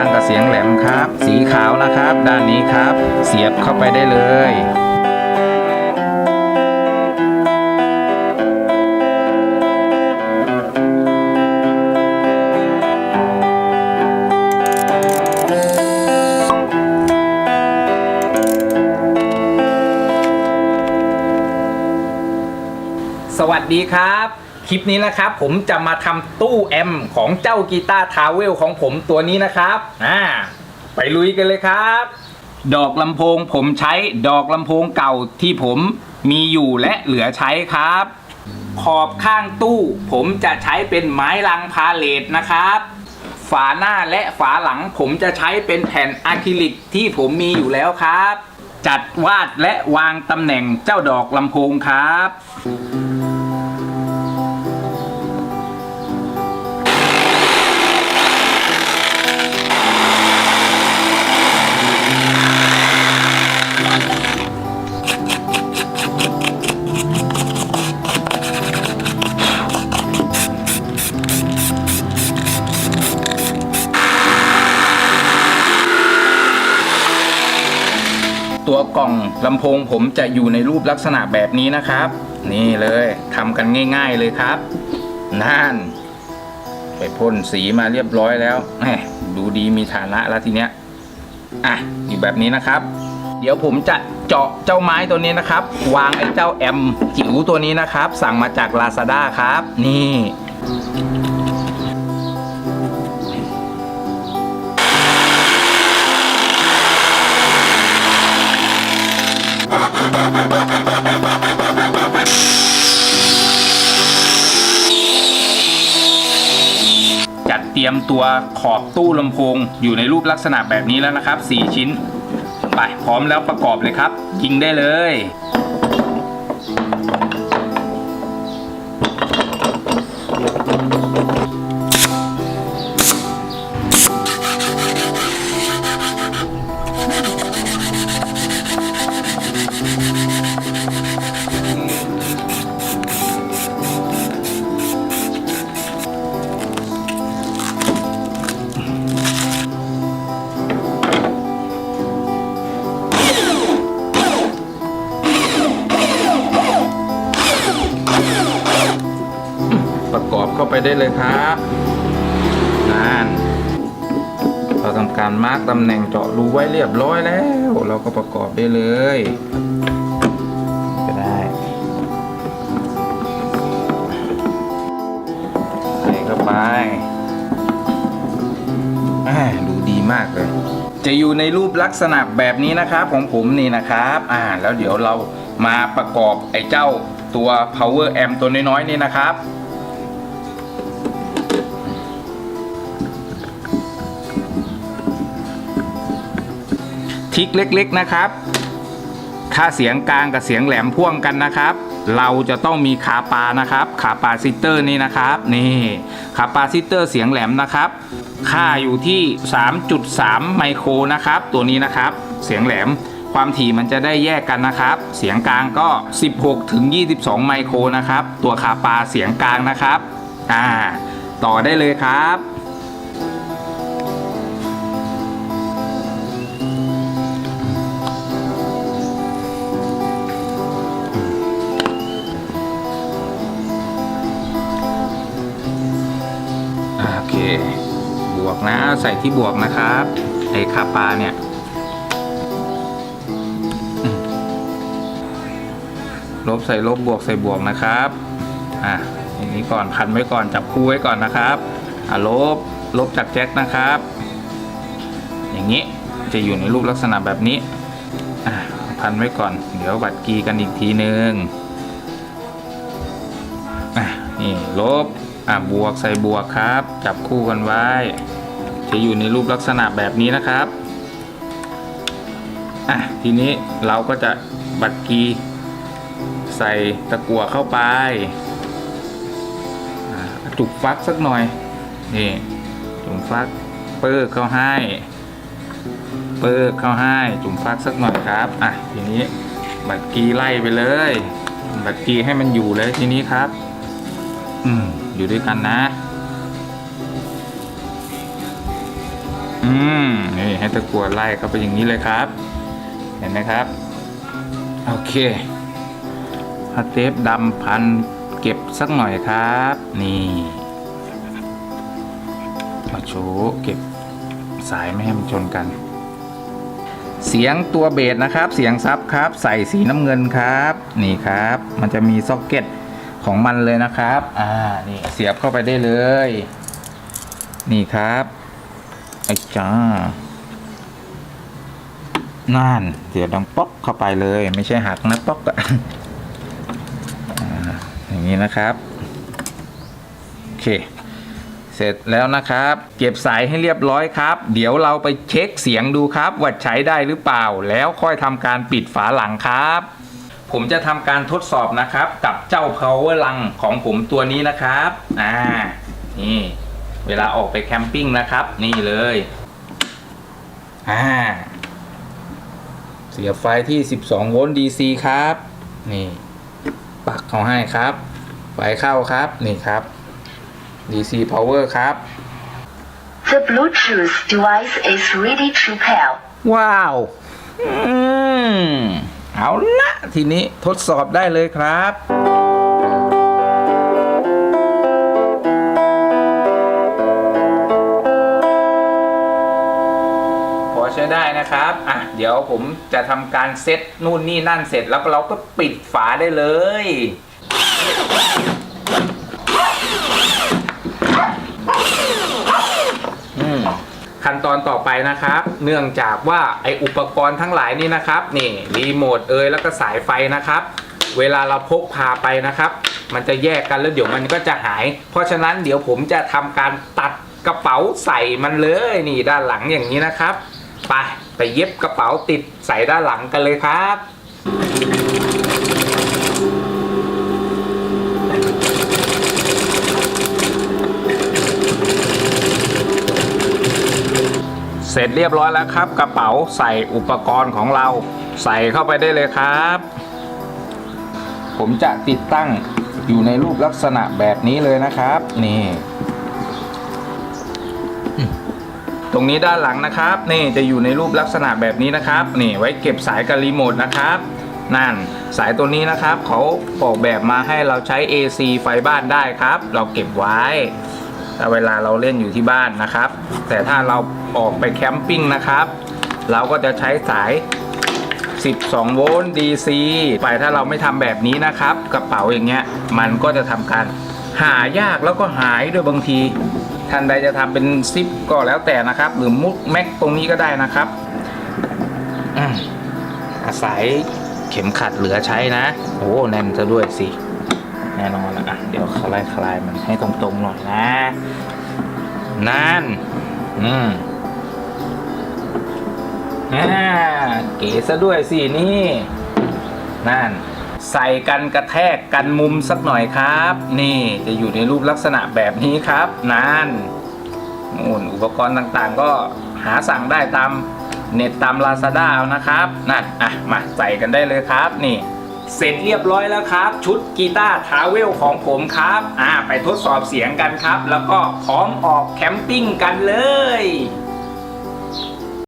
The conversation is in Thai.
างกับเสียงแหลมครับ สีขาวนะครับ ด้านนี้ครับ เสียบเข้าไปได้เลยสวัสดีครับ คลิปนี้นะครับ ผมจะมาทำตู้แอมของเจ้ากีตาร์ทาวเวลของผมตัวนี้นะครับอ่าไปลุยกันเลยครับ ดอกลำโพงผมใช้ดอกลำโพงเก่าที่ผมมีอยู่และเหลือใช้ครับ ขอบข้างตู้ผมจะใช้เป็นไม้ลังพาเลตนะครับ ฝาหน้าและฝาหลังผมจะใช้เป็นแผ่นอะคริลิกที่ผมมีอยู่แล้วครับ จัดวาดและวางตำแหน่งเจ้าดอกลำโพงครับ ตัวกล่องลำโพงผมจะอยู่ในรูปลักษณะแบบนี้นะครับ นี่เลยทำกันง่ายๆเลยครับนั่นไปพ่นสีมาเรียบร้อยแล้วแหมดูดีมีฐานะแล้วทีเนี้ยอะอยู่แบบนี้นะครับ เดี๋ยวผมจะเจาะเจ้าไม้ตัวนี้นะครับ วางไอ้เจ้าแอมจิ๋วตัวนี้นะครับ สั่งมาจาก Lazada ครับ นี่ จัดเตรียมตัวขอบตู้ลำโพงอยู่ในรูปลักษณะแบบนี้แล้วนะครับ 4 ชิ้น ไปพร้อมแล้วประกอบเลยครับยิงได้เลย เข้าไปได้เลยครับนั่นเราทำการมาร์กตำแหน่งเจาะรูไว้เรียบร้อยแล้ว เราก็ประกอบได้เลยก็ได้ใส่เข้าไปอ่าดูดีมากเลย จะอยู่ในรูปลักษณะแบบนี้นะครับของผมนี่นะครับอ่าแล้วเดี๋ยวเรามาประกอบไอ้เจ้าตัว power amp ตัวน้อยๆนี่นะครับ ริกเล็กๆนะครับ ถ้าเสียงกลางกับเสียงแหลมพ่วงกันนะครับ เราจะต้องมีขาปานะครับ ขาปาซิเตอร์นี่นะครับ นี่ขาปาซิเตอร์เสียงแหลมนะครับ ค่าอยู่ที่ 3.3 ไมโครนะครับ ตัวนี้นะครับ เสียงแหลมความถี่มันจะได้แยกกันนะครับ เสียงกลางก็ 16 ถึง 22 ไมโครนะครับ ตัวขาปาเสียงกลางนะครับ อ่า ต่อได้เลยครับ ใส่ที่บวกนะครับไอ้คาปลาเนี่ยลบใส่ลบบวกใส่บวกนะครับอะอย่างนี้ก่อนพันไว้ก่อนจับคู่ไว้ก่อนนะครับอะลบลบจากแจ็คนะครับ อย่างนี้จะอยู่ในรูปลักษณะแบบนี้อะพันไว้ก่อน เดี๋ยวบัตรกีกันอีกทีหนึ่งอะนี่ลบอะบวกใส่บวกครับ จับคู่กันไว้ จะอยู่ในรูปลักษณะแบบนี้นะครับอะทีนี้เราก็จะบัตรกีใส่ตะกั่วเข้าไปจุกฟักสักหน่อยนี่จุกฟักเปิกเข้าให้เปิกเข้าให้จุ่มฟักสักหน่อยครับอะทีนี้บัตรกีไล่ไปเลย บัตรกีให้มันอยู่เลยทีนี้ครับ อืมอยู่ด้วยกันนะ อืมนี่ให้ตะกัวไล่เข้าไปอย่างนี้เลยครับ เห็นไหมครับ โอเคเอาเทปดำพันเก็บสักหน่อยครับ นี่มาโชว์เก็บสายไม่ให้มันชนกัน เสียงตัวเบสนะครับ เสียงซับครับ ใส่สีน้ำเงินครับ นี่ครับ มันจะมีซ็อกเก็ตของมันเลยนะครับ อ่า นี่เสียบเข้าไปได้เลย นี่ครับ ไอ้จ้านั่นเสียดังป๊อกเข้าไปเลย ไม่ใช่หักนะป๊อกอะอย่างนี้นะครับ โอเค เสร็จแล้วนะครับ เก็บสายให้เรียบร้อยครับ เดี๋ยวเราไปเช็คเสียงดูครับว่าใช้ได้หรือเปล่า แล้วค่อยทำการปิดฝาหลังครับ ผมจะทำการทดสอบนะครับ กับเจ้า power ลังของผมตัวนี้นะครับ อ่า นี่ เวลาออกไปแคมปิ้งนะครับ นี่เลยอ่าเสียบไฟที่ 12 โวลต์ DC ครับ นี่ปักเขาให้ครับ ไฟเข้าครับ นี่ครับ DC power ครับ The Bluetooth device is ready to pair. ว้าว อืม เอาละทีนี้ทดสอบได้เลยครับ ช้ได้นะครับอะเดี๋ยวผมจะทำการเซตนู่นนี่นั่นเสร็จแล้วเราก็ปิดฝาได้เลยขั้นตอนต่อไปนะครับ เนื่องจากว่าไออุปกรณ์ทั้งหลายนี่นะครับ นี่รีโมทเอยแล้วก็สายไฟนะครับ เวลาเราพกพาไปนะครับ มันจะแยกกันแล้วเดี๋ยวมันก็จะหาย เพราะฉะนั้นเดี๋ยวผมจะทำการตัดกระเป๋าใส่มันเลยนี่ด้านหลังอย่างนี้นะครับ ไปไปเย็บกระเป๋าติดใส่ด้านหลังกันเลยครับเสร็จเรียบร้อยแล้วครับ กระเป๋าใส่อุปกรณ์ของเราใส่เข้าไปได้เลยครับ ผมจะติดตั้งอยู่ในรูปลักษณะแบบนี้เลยนะครับ นี่ ตรงนี้ด้านหลังนะครับนี่จะอยู่ในรูปลักษณะแบบนี้นะครับนี่ไว้เก็บสายกับรีโมทนะครับนั่นสายตัวนี้นะครับเขาออกแบบมาให้เราใช้ AC ไฟบ้านได้ครับ เราเก็บไว้ถ้าเวลาเราเล่นอยู่ที่บ้านนะครับ แต่ถ้าเราออกไปแคมปิ้งนะครับ เราก็จะใช้สาย 12 โวลต์ DC ไปถ้าเราไม่ทำแบบนี้นะครับ กระเป๋าอย่างเงี้ยมันก็จะทำการหายากแล้วก็หายด้วยบางที ท่านใดจะทำเป็นซิปก็แล้วแต่นะครับ หรือมุกแม็กตรงนี้ก็ได้นะครับอาศัยเข็มขัดเหลือใช้นะโอ้แน่นซะด้วยสิแน่นอนนะอะเดี๋ยวคลายคลายมันให้ตรงๆหน่อยนะนั่นอืมอ่าเก๋ซะด้วยสินี่นั่น ใส่กันกระแทกกันมุมสักหน่อยครับ นี่จะอยู่ในรูปลักษณะแบบนี้ครับนั่นนู่นอุปกรณ์ต่างๆ ก็หาสั่งได้ตามเน็ตตาม Lazada เอานะครับนั่นอะมาใส่กันได้เลยครับนี่เสร็จเรียบร้อยแล้วครับ ชุดกีตาร์ทาเวลของผมครับอ่าไปทดสอบเสียงกันครับ แล้วก็พร้อมออกแคมปิ้งกันเลย